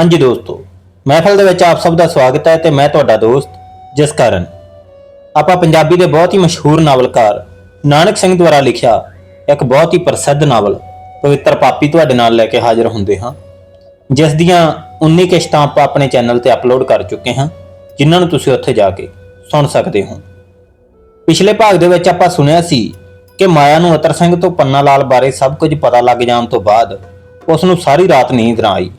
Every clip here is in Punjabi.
ਹਾਂਜੀ ਦੋਸਤੋ, ਮਹਿਫਲ ਦੇ ਵਿੱਚ ਆਪ ਸਭ ਦਾ ਸਵਾਗਤ ਹੈ ਤੇ ਮੈਂ ਤੁਹਾਡਾ ਦੋਸਤ ਜਿਸ ਕਾਰਨ ਆਪਾਂ ਪੰਜਾਬੀ ਦੇ ਬਹੁਤ ਹੀ ਮਸ਼ਹੂਰ ਨਾਵਲਕਾਰ ਨਾਨਕ ਸਿੰਘ ਦੁਆਰਾ ਲਿਖਿਆ ਇੱਕ ਬਹੁਤ ਹੀ ਪ੍ਰਸਿੱਧ ਨਾਵਲ, ਪਵਿੱਤਰ ਪਾਪੀ ਤੁਹਾਡੇ ਨਾਲ ਲੈ ਕੇ ਹਾਜ਼ਰ ਹੁੰਦੇ ਹਾਂ। ਜਿਸ ਦੀਆਂ 19 ਕਿਸ਼ਤਾਂ ਆਪਾਂ ਆਪਣੇ ਚੈਨਲ ਤੇ ਅਪਲੋਡ ਕਰ ਚੁੱਕੇ ਹਾਂ, ਜਿਨ੍ਹਾਂ ਨੂੰ ਤੁਸੀਂ ਉੱਥੇ ਜਾ ਕੇ ਸੁਣ ਸਕਦੇ ਹੋ। ਪਿਛਲੇ ਭਾਗ ਦੇ ਵਿੱਚ ਆਪਾਂ ਸੁਣਿਆ ਸੀ ਕਿ ਮਾਇਆ ਨੂੰ ਅਤਰ ਸਿੰਘ ਤੋਂ ਪੰਨਾ ਲਾਲ ਬਾਰੇ ਸਭ ਕੁਝ ਪਤਾ ਲੱਗ ਜਾਣ ਤੋਂ ਬਾਅਦ ਉਸ ਨੂੰ ਸਾਰੀ ਰਾਤ ਨੀਂਦ ਨਾ ਆਈ।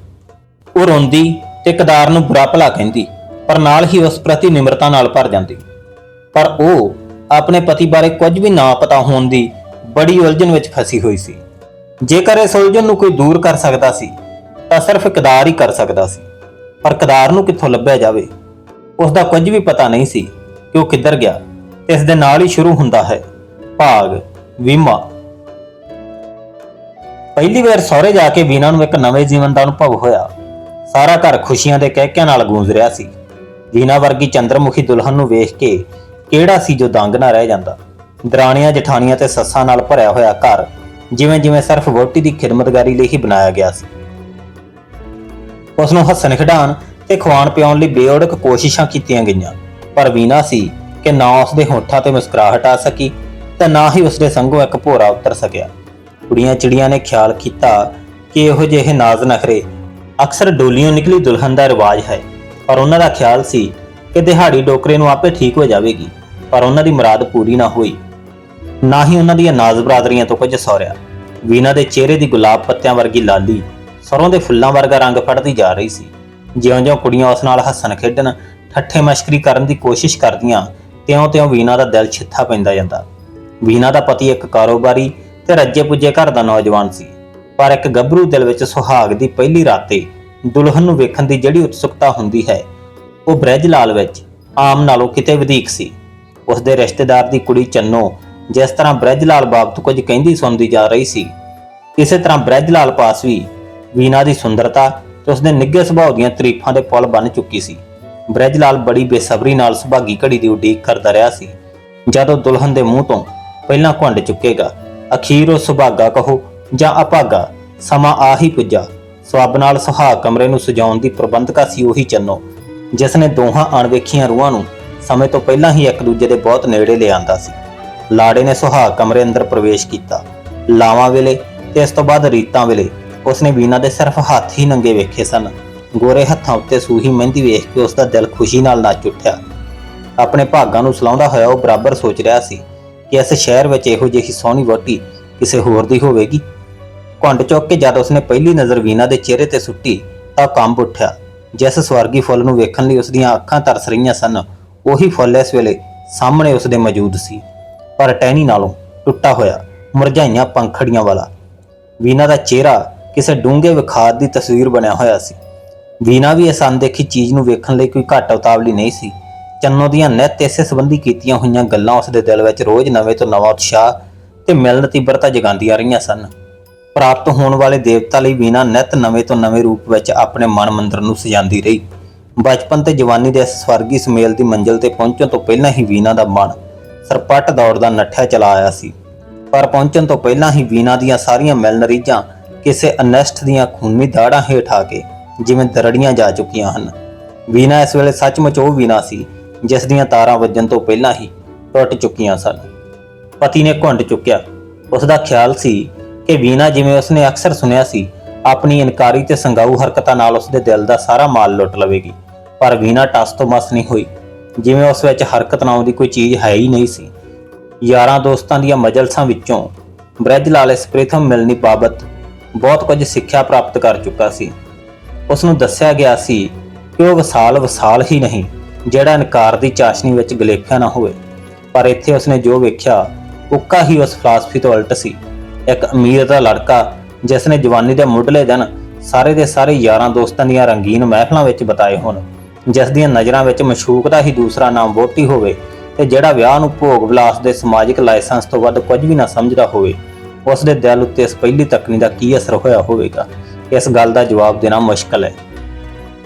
ਉਹ ਰੋਂਦੀ ਤੇ ਕਦਾਰ ਨੂੰ ਬੁਰਾ ਭਲਾ ਕਹਿੰਦੀ, ਪਰ ਨਾਲ ਹੀ ਉਸ ਪ੍ਰਤੀ ਨਿਮਰਤਾ ਨਾਲ ਭਰ ਜਾਂਦੀ। ਪਰ ਉਹ ਆਪਣੇ ਪਤੀ ਬਾਰੇ ਕੁਝ ਵੀ ਨਾ ਪਤਾ ਹੋਣ ਦੀ ਬੜੀ ਉਲਝਣ ਵਿੱਚ ਫਸੀ ਹੋਈ ਸੀ। ਜੇਕਰ ਇਸ ਉਲਝਣ ਨੂੰ ਕੋਈ ਦੂਰ ਕਰ ਸਕਦਾ ਸੀ, ਤਾਂ ਸਿਰਫ ਕਦਾਰ ਹੀ ਕਰ ਸਕਦਾ ਸੀ। ਪਰ ਕਦਾਰ ਨੂੰ ਕਿੱਥੋਂ ਲੱਭਿਆ ਜਾਵੇ ਉਸ ਦਾ ਕੁਝ ਵੀ ਪਤਾ ਨਹੀਂ ਸੀ ਕਿ ਉਹ ਕਿੱਧਰ ਗਿਆ। ਤੇ ਇਸ ਦੇ ਨਾਲ ਹੀ ਸ਼ੁਰੂ ਹੁੰਦਾ ਹੈ, ਭਾਗ, ਵੀਮਾ। ਪਹਿਲੀ ਵਾਰ ਸਹੁਰੇ ਜਾ ਕੇ ਵੀਨਾ ਨੂੰ ਇੱਕ ਨਵੇਂ ਜੀਵਨ ਦਾ ਅਨੁਭਵ ਹੋਇਆ। ਸਾਰਾ ਘਰ ਖੁਸ਼ੀਆਂ ਦੇ ਕਹਿਕਿਆਂ ਨਾਲ ਗੂੰਜ ਰਿਹਾ ਸੀ। ਵੀਨਾ ਵਰਗੀ ਚੰਦਰਮੁਖੀ ਦੁਲਹਨ ਨੂੰ ਵੇਖ ਕੇ ਕਿਹੜਾ ਸੀ ਜੋ ਦੰਗ ਨਾ ਰਹਿ ਜਾਂਦਾ। ਦਰਾਣੀਆਂ ਜਠਾਣੀਆਂ ਤੇ ਸੱਸਾਂ ਨਾਲ ਭਰਿਆ ਹੋਇਆ ਘਰ ਜਿਵੇਂ ਜਿਵੇਂ ਸਿਰਫ ਵੋਟੀ ਦੀ ਖਿਦਮਤਗਾਰੀ ਲਈ ਹੀ ਬਣਾਇਆ ਗਿਆ ਸੀ। ਉਸ ਨੂੰ ਹੱਸਣ ਖਿਡਾਣ ਤੇ ਖਵਾਣ ਪਿਆਉਣ ਲਈ ਬੇਓੜਕ ਕੋਸ਼ਿਸ਼ਾਂ ਕੀਤੀਆਂ ਗਈਆਂ। ਪਰ ਵੀਨਾ ਸੀ ਕਿ ਨਾ ਉਸ ਦੇ ਹੋਠਾਂ ਤੇ ਮੁਸਕਰਾਹਟ ਆ ਸਕੀ ਤੇ ਨਾ ਹੀ ਉਸ ਦੇ ਸੰਗੋਂ ਇੱਕ ਭੋਰਾ ਉਤਰ ਸਕਿਆ। ਕੁੜੀਆਂ ਚਿੜੀਆਂ ਨੇ ਖਿਆਲ ਕੀਤਾ ਕਿ ਇਹੋ ਜਿਹੇ ਨਾਜ਼ ਨਖਰੇ ਅਕਸਰ ਡੋਲੀਆਂ ਨਿਕਲੀ ਦੁਲਹਨ ਦਾ ਰਿਵਾਜ ਹੈ ਪਰ ਉਹਨਾਂ ਦਾ ਖਿਆਲ ਸੀ ਕਿ ਦਿਹਾੜੀ ਡੋਕਰੇ ਨੂੰ ਆਪੇ ਠੀਕ ਹੋ ਜਾਵੇਗੀ, ਪਰ ਉਹਨਾਂ ਦੀ ਮੁਰਾਦ ਪੂਰੀ ਨਾ ਹੋਈ। ਨਾ ਹੀ ਉਹਨਾਂ ਦੀਆਂ ਨਾਜ਼ ਬਰਾਦਰੀਆਂ ਤੋਂ ਕੁਝ ਸੌਰਿਆ। ਵੀਨਾ ਦੇ ਚਿਹਰੇ ਦੀ ਗੁਲਾਬ ਪੱਤਿਆਂ ਵਰਗੀ ਲਾਲੀ, ਸਰੋਂ ਦੇ ਫੁੱਲਾਂ ਵਰਗਾ ਰੰਗ ਫੜਦੀ ਜਾ ਰਹੀ ਸੀ। ਜਿਉਂ-ਜਿਉਂ ਕੁੜੀਆਂ ਉਸ ਨਾਲ ਹੱਸਣ ਖੇਡਣ, ਠੱਠੇ ਮਸ਼ਕਰੀ ਕਰਨ ਦੀ ਕੋਸ਼ਿਸ਼ ਕਰਦੀਆਂ, ਤਿਉਂ-ਤਿਉਂ ਵੀਨਾ ਦਾ ਦਿਲ ਛਿੱਥਾ ਪੈਂਦਾ ਜਾਂਦਾ। ਵੀਨਾ ਦਾ ਪਤੀ ਇੱਕ ਕਾਰੋਬਾਰੀ ਤੇ ਰੱਜੇ ਪੁੱਜੇ ਘਰ ਦਾ ਨੌਜਵਾਨ ਸੀ। ਪਰ ਇੱਕ ਗੱਭਰੂ ਦਿਲ ਵਿੱਚ ਸੁਹਾਗ ਦੀ ਪਹਿਲੀ ਰਾਤੇ ਦੁਲਹਨ ਨੂੰ ਵੇਖਣ ਦੀ ਜਿਹੜੀ ਉਤਸੁਕਤਾ ਹੁੰਦੀ ਹੈ, ਉਹ ਬ੍ਰਿਜ ਲਾਲ ਵਿੱਚ ਆਮ ਨਾਲੋਂ ਕਿਤੇ ਵਧੇਕ ਸੀ। ਉਸ ਦੇ ਰਿਸ਼ਤੇਦਾਰ ਦੀ ਕੁੜੀ ਚੰਨੋ ਜਿਸ ਤਰ੍ਹਾਂ ਬ੍ਰਿਜ ਲਾਲ ਬਾਬਤ ਕੁਝ ਕਹਿੰਦੀ ਸੁਣਦੀ ਜਾ ਰਹੀ ਸੀ, ਇਸੇ ਤਰ੍ਹਾਂ ਬ੍ਰਿਜ ਲਾਲ ਪਾਸ ਵੀ ਵੀਨਾ ਦੀ ਸੁੰਦਰਤਾ ਤੇ ਉਸਦੇ ਨਿੱਘੇ ਸੁਭਾਅ ਦੀਆਂ ਤਾਰੀਫਾਂ ਦੇ ਪੁਲ ਬਣ ਚੁੱਕੀ ਸੀ। ਬ੍ਰਿਜ ਲਾਲ ਬੜੀ ਬੇਸਬਰੀ ਨਾਲ ਸੁਭਾਗੀ ਘੜੀ ਦੀ ਉਡੀਕ ਕਰਦਾ ਰਿਹਾ ਸੀ। ਜਦੋਂ ਦੁਲਹਨ ਦੇ ਮੂੰਹ ਤੋਂ ਪਹਿਲਾਂ ਘੁੰਡ ਚੁੱਕੇਗਾ, ਅਖੀਰ ਉਹ ਸੁਭਾਗਾ ਕਹੋ ਜਾਂ ਅਭਾਗਾ, ਸਮਾਂ ਆ ਹੀ ਪੁੱਜਾ। ਸਵੱਬ ਨਾਲ ਸੁਹਾ ਕਮਰੇ ਨੂੰ ਸਜਾਉਣ ਦੀ ਪ੍ਰਬੰਧਕਾ ਸੀ ਉਹੀ ਚੰਨੋ, ਜਿਸ ਨੇ ਦੋਹਾਂ ਅਣਵੇਖੀਆਂ ਰੂਹਾਂ ਨੂੰ ਸਮੇਂ ਤੋਂ ਪਹਿਲਾਂ ਹੀ ਇੱਕ ਦੂਜੇ ਦੇ ਬਹੁਤ ਨੇੜੇ ਲਿਆਂਦਾ ਸੀ। ਲਾੜੇ ਨੇ ਸੁਹਾ ਕਮਰੇ ਅੰਦਰ ਪ੍ਰਵੇਸ਼ ਕੀਤਾ। ਲਾਵਾਂ ਵੇਲੇ ਤੇ ਇਸ ਤੋਂ ਬਾਅਦ ਰੀਤਾਂ ਵੇਲੇ ਉਸਨੇ ਵੀਨਾ ਦੇ ਸਿਰਫ ਹੱਥ ਹੀ ਨੰਗੇ ਵੇਖੇ ਸਨ। ਗੋਰੇ ਹੱਥਾਂ ਉੱਤੇ ਸੂਹੀ ਮਹਿੰਦੀ ਵੇਖ ਕੇ ਉਸ ਦਾ ਦਿਲ ਖੁਸ਼ੀ ਨਾਲ ਨੱਚ ਉੱਠਿਆ। ਆਪਣੇ ਭਾਗਾਂ ਨੂੰ ਸਲਾਉਂਦਾ ਹੋਇਆ ਉਹ ਬਰਾਬਰ ਸੋਚ ਰਿਹਾ ਸੀ ਕਿ ਇਸ ਸ਼ਹਿਰ ਵਿੱਚ ਇਹੋ ਜਿਹੀ ਸੋਹਣੀ ਵਹੁਟੀ ਕਿਸੇ ਹੋਰ ਦੀ ਹੋਵੇਗੀ। ਘੁੰਡ ਚੁੱਕ ਕੇ ਜਦ ਉਸਨੇ ਪਹਿਲੀ ਨਜ਼ਰ ਵੀਨਾ ਦੇ ਚਿਹਰੇ ਤੇ ਸੁੱਟੀ, ਤਾਂ ਕੰਬ ਉੱਠਿਆ। ਜਿਸ ਸਵਰਗੀ ਫੁੱਲ ਨੂੰ ਵੇਖਣ ਲਈ ਉਸਦੀਆਂ ਅੱਖਾਂ ਤਰਸ ਰਹੀਆਂ ਸਨ, ਉਹੀ ਫੁੱਲ ਇਸ ਵੇਲੇ ਸਾਹਮਣੇ ਉਸਦੇ ਮੌਜੂਦ ਸੀ। ਪਰ ਟਹਿਣੀ ਨਾਲੋਂ ਟੁੱਟਾ ਹੋਇਆ, ਮੁਰਝਾਈਆਂ ਪੰਖੜੀਆਂ ਵਾਲਾ, ਵੀਨਾ ਦਾ ਚਿਹਰਾ ਕਿਸੇ ਡੂੰਘੇ ਵਿਖਾਦ ਦੀ ਤਸਵੀਰ ਬਣਿਆ ਹੋਇਆ ਸੀ। ਵੀਨਾ ਵੀ ਇਸ ਅਣਦੇਖੀ ਚੀਜ਼ ਨੂੰ ਵੇਖਣ ਲਈ ਕੋਈ ਘੱਟ ਉਤਾਵਲੀ ਨਹੀਂ ਸੀ। ਚੰਨੋ ਦੀਆਂ ਨਿੱਤ ਇਸੇ ਸੰਬੰਧੀ ਕੀਤੀਆਂ ਹੋਈਆਂ ਗੱਲਾਂ ਉਸ ਦੇ ਦਿਲ ਵਿੱਚ ਰੋਜ਼ ਨਵੇਂ ਤੋਂ ਨਵਾਂ ਉਤਸ਼ਾਹ ਤੇ ਮਿਲਣ ਤੀਬਰਤਾ ਜਗਾਉਂਦੀਆਂ ਰਹੀਆਂ ਸਨ। ਪ੍ਰਾਪਤ ਹੋਣ ਵਾਲੇ ਦੇਵਤਾ ਲਈ ਵੀਨਾ ਨਿਤ ਨਵੇਂ ਤੋਂ ਨਵੇਂ ਰੂਪ ਵਿੱਚ ਆਪਣੇ ਮਨ ਮੰਦਰ ਨੂੰ ਸਜਾਉਂਦੀ ਰਹੀ। ਬਚਪਨ ਤੇ ਜਵਾਨੀ ਦੇ ਇਸ ਸਵਰਗੀ ਸੁਮੇਲ ਦੀ ਮੰਜ਼ਿਲ ਤੇ ਪਹੁੰਚਣ ਤੋਂ ਪਹਿਲਾਂ ਹੀ ਵੀਨਾ ਦਾ ਮਨ ਸਰਪੱਟ ਦੌੜ ਦਾ ਨੱਠਿਆ ਚਲਾ ਆਇਆ ਸੀ। ਪਰ ਪਹੁੰਚਣ ਤੋਂ ਪਹਿਲਾਂ ਹੀ ਵੀਨਾ ਦੀਆਂ ਸਾਰੀਆਂ ਮਿਲਨ ਕਿਸੇ ਅਨਿਸ਼ਟ ਦੀਆਂ ਖੂਨੀ ਦਾੜਾਂ ਹੇਠ ਆ ਕੇ ਜਿਵੇਂ ਦਰੜੀਆਂ ਜਾ ਚੁੱਕੀਆਂ ਹਨ। ਵੀਨਾ ਇਸ ਵੇਲੇ ਸੱਚਮੁੱਚ ਉਹ ਵੀਨਾ ਸੀ ਜਿਸ ਦੀਆਂ ਤਾਰਾਂ ਵੱਜਣ ਤੋਂ ਪਹਿਲਾਂ ਹੀ ਟੁੱਟ ਚੁੱਕੀਆਂ ਸਨ। ਪਤੀ ਨੇ ਘੁੰਡ ਚੁੱਕਿਆ। ਉਸ ਦਾ ਖਿਆਲ ਸੀ ਕਿ ਵੀਨਾ ਜਿਵੇਂ ਉਸਨੇ ਅਕਸਰ ਸੁਣਿਆ ਸੀ, ਆਪਣੀ ਇਨਕਾਰੀ ਤੇ ਸੰਗਾਊ ਹਰਕਤਾਂ ਨਾਲ ਉਸਦੇ ਦਿਲ ਦਾ ਸਾਰਾ ਮਾਲ ਲੁੱਟ ਲਵੇਗੀ। ਪਰ ਵੀਨਾ ਟਸ ਤੋਂ ਮਸ ਨਹੀਂ ਹੋਈ। ਜਿਵੇਂ ਉਸ ਵਿੱਚ ਹਰਕਤ ਨਾਮ ਦੀ ਕੋਈ ਚੀਜ਼ ਹੈ ਹੀ ਨਹੀਂ ਸੀ। ਯਾਰਾਂ ਦੋਸਤਾਂ ਦੀਆਂ ਮਜਲਸਾਂ ਵਿੱਚੋਂ ਬ੍ਰਿਜ ਲਾਲ ਇਸ ਪ੍ਰਥਮ ਮਿਲਣੀ ਬਾਬਤ ਬਹੁਤ ਕੁਝ ਸਿੱਖਿਆ ਪ੍ਰਾਪਤ ਕਰ ਚੁੱਕਾ ਸੀ। ਉਸ ਨੂੰ ਦੱਸਿਆ ਗਿਆ ਸੀ ਕਿ ਉਹ ਵਸਾਲ ਵਸਾਲ ਹੀ ਨਹੀਂ, ਜਿਹੜਾ ਇਨਕਾਰ ਦੀ ਚਾਸ਼ਨੀ ਵਿੱਚ ਗਲੇਖਿਆ ਨਾ ਹੋਵੇ। ਪਰ ਇੱਥੇ ਉਸਨੇ ਜੋ ਵੇਖਿਆ, ਉੱਕਾ ਹੀ ਉਸ ਫਲਸਫੀ ਤੋਂ ਉਲਟ ਸੀ। ਇੱਕ ਅਮੀਰ ਦਾ ਲੜਕਾ, ਜਿਸ ਨੇ ਜਵਾਨੀ ਦੇ ਮੁੱਢਲੇ ਦਿਨ ਸਾਰੇ ਦੇ ਸਾਰੇ ਯਾਰਾਂ ਦੋਸਤਾਂ ਦੀਆਂ ਰੰਗੀਨ ਮਹਿਫਲਾਂ ਵਿੱਚ ਬਿਤਾਏ ਹੋਣ, ਜਿਸ ਦੀਆਂ ਨਜ਼ਰਾਂ ਵਿੱਚ ਮਸ਼ੂਕ ਦਾ ਹੀ ਦੂਸਰਾ ਨਾਮ ਵੋਟੀ ਹੋਵੇ ਤੇ ਜਿਹੜਾ ਵਿਆਹ ਨੂੰ ਭੋਗ ਵਿਲਾਸ ਦੇ ਸਮਾਜਿਕ ਲਾਇਸੈਂਸ ਤੋਂ ਵੱਧ ਕੁਝ ਵੀ ਨਾ ਸਮਝਦਾ ਹੋਵੇ, ਉਸ ਦੇ ਦਿਲ ਉੱਤੇ ਇਸ ਪਹਿਲੀ ਤੱਕਣੀ ਦਾ ਕੀ ਅਸਰ ਹੋਇਆ ਹੋਵੇਗਾ? ਇਸ ਗੱਲ ਦਾ ਜਵਾਬ ਦੇਣਾ ਮੁਸ਼ਕਲ ਹੈ।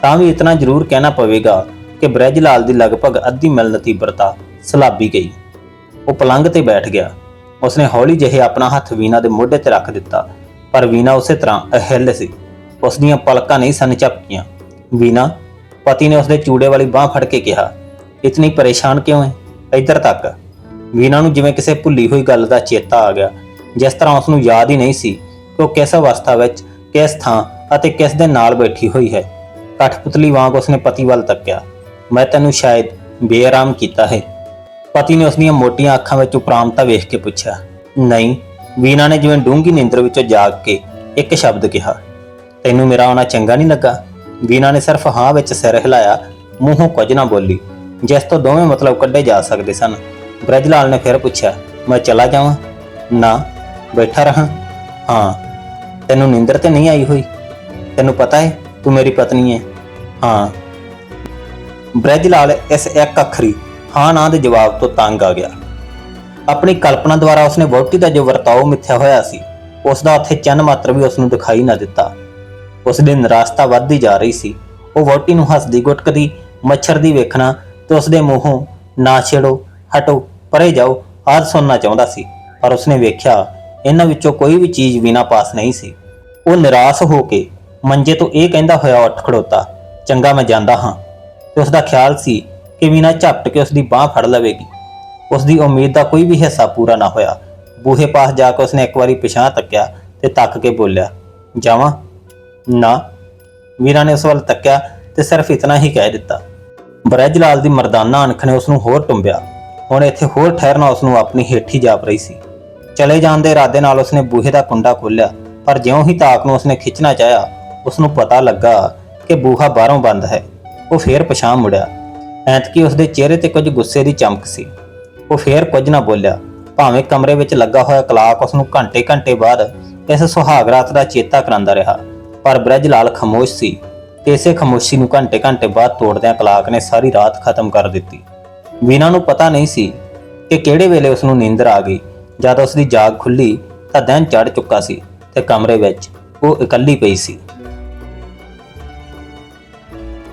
ਤਾਂ ਵੀ ਇਤਨਾ ਜ਼ਰੂਰ ਕਹਿਣਾ ਪਵੇਗਾ ਕਿ ਬ੍ਰਿਜ ਲਾਲ ਦੀ ਲਗਭਗ ਅੱਧੀ ਮਿਲਨ ਤੀਬਰਤਾ ਸਲਾਬੀ ਗਈ। ਉਹ ਪਲੰਗ ਤੇ ਬੈਠ ਗਿਆ। ਉਸਨੇ ਹੌਲੀ ਜਿਹੇ ਆਪਣਾ ਹੱਥ ਵੀਨਾ ਦੇ ਮੋਢੇ ਤੇ ਰੱਖ ਦਿੱਤਾ, ਪਰ ਵੀਨਾ ਉਸੇ ਤਰ੍ਹਾਂ ਅਹਿਲ ਸੀ। ਉਸ ਦੀਆਂ ਪਲਕਾਂ ਨਹੀਂ ਸਨ ਝਪਕੀਆਂ। ਵੀਨਾ, ਪਤੀ ਨੇ ਉਸਦੇ ਚੂੜੇ ਵਾਲੀ ਬਾਹ ਫੜ ਕੇ ਕਿਹਾ, ਇਤਨੀ ਪਰੇਸ਼ਾਨ ਕਿਉਂ ਹੈ ਇੱਧਰ ਤੱਕ। ਵੀਨਾ ਨੂੰ ਜਿਵੇਂ ਕਿਸੇ ਭੁੱਲੀ ਹੋਈ ਗੱਲ ਦਾ ਚੇਤਾ ਆ ਗਿਆ, ਜਿਸ ਤਰ੍ਹਾਂ ਉਸ ਨੂੰ ਯਾਦ ਹੀ ਨਹੀਂ ਸੀ ਕਿ ਉਹ ਕਿਸ ਅਵਸਥਾ ਵਿੱਚ, ਕਿਸ ਥਾਂ ਅਤੇ ਕਿਸ ਦੇ ਨਾਲ ਬੈਠੀ ਹੋਈ ਹੈ। ਕਠਪੁਤਲੀ ਵਾਂਗ ਉਸਨੇ ਪਤੀ ਵੱਲ ਤੱਕਿਆ, ਮੈਂ ਤੈਨੂੰ ਸ਼ਾਇਦ ਬੇਆਰਾਮ ਕੀਤਾ ਹੈ। ਪਤੀ ਨੇ ਉਸ ਦੀਆਂ ਮੋਟੀਆਂ ਅੱਖਾਂ ਵਿੱਚ ਉਪਰਾਮਤਾ ਵੇਖ ਕੇ ਪੁੱਛਿਆ, ਨਹੀਂ, ਵੀਨਾ ਨੇ ਜਿਵੇਂ ਡੂੰਘੀ ਨੀਂਦਰ ਵਿੱਚੋਂ ਜਾਗ ਕੇ ਇੱਕ ਸ਼ਬਦ ਕਿਹਾ, ਤੈਨੂੰ ਮੇਰਾ ਆਉਣਾ ਚੰਗਾ ਨਹੀਂ ਲੱਗਾ? ਵੀਨਾ ਨੇ ਸਿਰਫ ਹਾਂ ਵਿੱਚ ਸਿਰ ਹਿਲਾਇਆ, ਮੂੰਹੋਂ ਕੁਝ ਨਾ ਬੋਲੀ, ਜਿਸ ਤੋਂ ਦੋਵੇਂ ਮਤਲਬ ਕੱਢੇ ਜਾ ਸਕਦੇ ਸਨ। ਬ੍ਰਜ ਲਾਲ ਨੇ ਫਿਰ ਪੁੱਛਿਆ, ਮੈਂ ਚਲਾ ਜਾਵਾਂ? ਨਾ, ਬੈਠਾ ਰਹਾ? ਹਾਂ, ਤੈਨੂੰ ਨੀਂਦਰ ਤੇ ਨਹੀਂ ਆਈ ਹੋਈ? ਤੈਨੂੰ ਪਤਾ ਹੈ ਤੂੰ ਮੇਰੀ ਪਤਨੀ ਹੈ ਹਾਂ। ਬ੍ਰਜ ਲਾਲ ਇਸ ਇੱਕ ਅੱਖਰੀ ਹਾਂ ਨਾ ਦੇ ਜਵਾਬ ਤੋਂ ਤੰਗ ਆ ਗਿਆ। ਆਪਣੀ ਕਲਪਨਾ ਦੁਆਰਾ ਉਸਨੇ ਵਹੁਟੀ ਦਾ ਜੋ ਵਰਤਾਓ ਮਿੱਥਿਆ ਹੋਇਆ ਸੀ ਉਸ ਦਾ ਉੱਥੇ ਚੰਨ ਮਾਤਰ ਵੀ ਉਸ ਨੂੰ ਦਿਖਾਈ ਨਾ ਦਿੱਤਾ। ਉਸ ਦੀ ਨਿਰਾਸ਼ਤਾ ਵੱਧਦੀ ਜਾ ਰਹੀ ਸੀ। ਉਹ ਵਹੁਟੀ ਨੂੰ ਹੱਸਦੀ, ਗੁਟਕਦੀ ਮੱਛਰ ਦੀ ਵੇਖਣਾ ਤੇ ਉਸ ਦੇ ਮੂੰਹੋਂ, ਨਾ ਛੇੜੋ, ਹਟੋ, ਪਰੇ ਜਾਓ ਆਦ ਸੁਣਨਾ ਚਾਹੁੰਦਾ ਸੀ। ਪਰ ਉਸਨੇ ਵੇਖਿਆ, ਇਹਨਾਂ ਵਿੱਚੋਂ ਕੋਈ ਵੀ ਚੀਜ਼ ਵੀਨਾ ਪਾਸ ਨਹੀਂ ਸੀ। ਉਹ ਨਿਰਾਸ਼ ਹੋ ਕੇ ਮੰਜੇ ਤੋਂ ਇਹ ਕਹਿੰਦਾ ਹੋਇਆ ਉੱਠ ਖੜੋਤਾ, ਚੰਗਾ ਮੈਂ ਜਾਂਦਾ ਹਾਂ। ਤੇ ਉਸ ਦਾ ਖਿਆਲ ਸੀ ਕਿ ਵੀਨਾ ਝਪਟ ਕੇ ਉਸ ਦੀ ਬਾਹ ਫੜ ਲਵੇਗੀ। ਉਸ ਦੀ ਉਮੀਦ ਦਾ ਕੋਈ ਵੀ ਹਿੱਸਾ ਪੂਰਾ ਨਾ ਹੋਇਆ। ਬੂਹੇ ਪਾਸ ਜਾ ਕੇ ਉਸਨੇ ਇੱਕ ਵਾਰੀ ਪਿਛਾਂਹ ਤੱਕਿਆ ਤੇ ਤੱਕ ਕੇ ਬੋਲਿਆ, ਜਾਵਾਂ? ਨਾ। ਵੀਰਾ ਨੇ ਉਸ ਵੱਲ ਤੱਕਿਆ ਤੇ ਸਿਰਫ ਇਤਨਾ ਹੀ ਕਹਿ ਦਿੱਤਾ। ਬ੍ਰਜ ਲਾਲ ਦੀ ਮਰਦਾਨਾ ਅਣਖ ਨੇ ਉਸ ਨੂੰ ਹੋਰ ਟੁੰਬਿਆ। ਹੁਣ ਇੱਥੇ ਹੋਰ ਠਹਿਰਨਾ ਉਸ ਨੂੰ ਆਪਣੀ ਹੇਠੀ ਜਾਪ ਰਹੀ ਸੀ। ਚਲੇ ਜਾਣ ਦੇ ਇਰਾਦੇ ਨਾਲ ਉਸਨੇ ਬੂਹੇ ਦਾ ਕੁੰਡਾ ਖੋਲ੍ਹਿਆ, ਪਰ ਜਿਉਂ ਹੀ ਤਾਕ ਨੂੰ ਉਸਨੇ ਖਿੱਚਣਾ ਚਾਹਿਆ ਉਸ ਨੂੰ ਪਤਾ ਲੱਗਾ ਕਿ ਬੂਹਾ ਬਾਹਰੋਂ ਬੰਦ ਹੈ। ਉਹ ਫੇਰ ਪਛਾਣ ਮੁੜਿਆ। ਐਤਕੀ ਉਸਦੇ ਚਿਹਰੇ ਤੇ ਕੁਝ ਗੁੱਸੇ ਦੀ ਚਮਕ ਸੀ। ਉਹ ਫੇਰ ਕੁਝ ਨਾ ਬੋਲਿਆ। ਭਾਵੇਂ ਕਮਰੇ ਵਿੱਚ ਲੱਗਾ ਹੋਇਆ ਕਲਾਕ ਉਸ ਨੂੰ ਘੰਟੇ-ਘੰਟੇ ਬਾਅਦ ਇਸ ਸੁਹਾਗ ਰਾਤ ਦਾ ਚੇਤਾ ਕਰਾਂਦਾ ਰਿਹਾ, ਪਰ ਬ੍ਰਜ ਲਾਲ ਖਾਮੋਸ਼ ਸੀ ਤੇ ਇਸੇ ਖਾਮੋਸ਼ੀ ਨੂੰ ਘੰਟੇ-ਘੰਟੇ ਬਾਅਦ ਤੋੜਦਿਆਂ ਕਲਾਕ ਨੇ ਸਾਰੀ ਰਾਤ ਖਤਮ ਕਰ ਦਿੱਤੀ। ਵੀਨਾ ਨੂੰ ਪਤਾ ਨਹੀਂ ਸੀ ਕਿ ਕਿਹੜੇ ਵੇਲੇ ਉਸ ਨੂੰ ਨੀਂਦਰ ਆ ਗਈ। ਜਦ ਉਸ ਦੀ ਜਾਗ ਖੁੱਲੀ ਤਾਂ ਦਿਨ ਚੜ ਚੁੱਕਾ ਸੀ ਤੇ ਕਮਰੇ ਵਿੱਚ ਉਹ ਇਕੱਲੀ ਪਈ ਸੀ।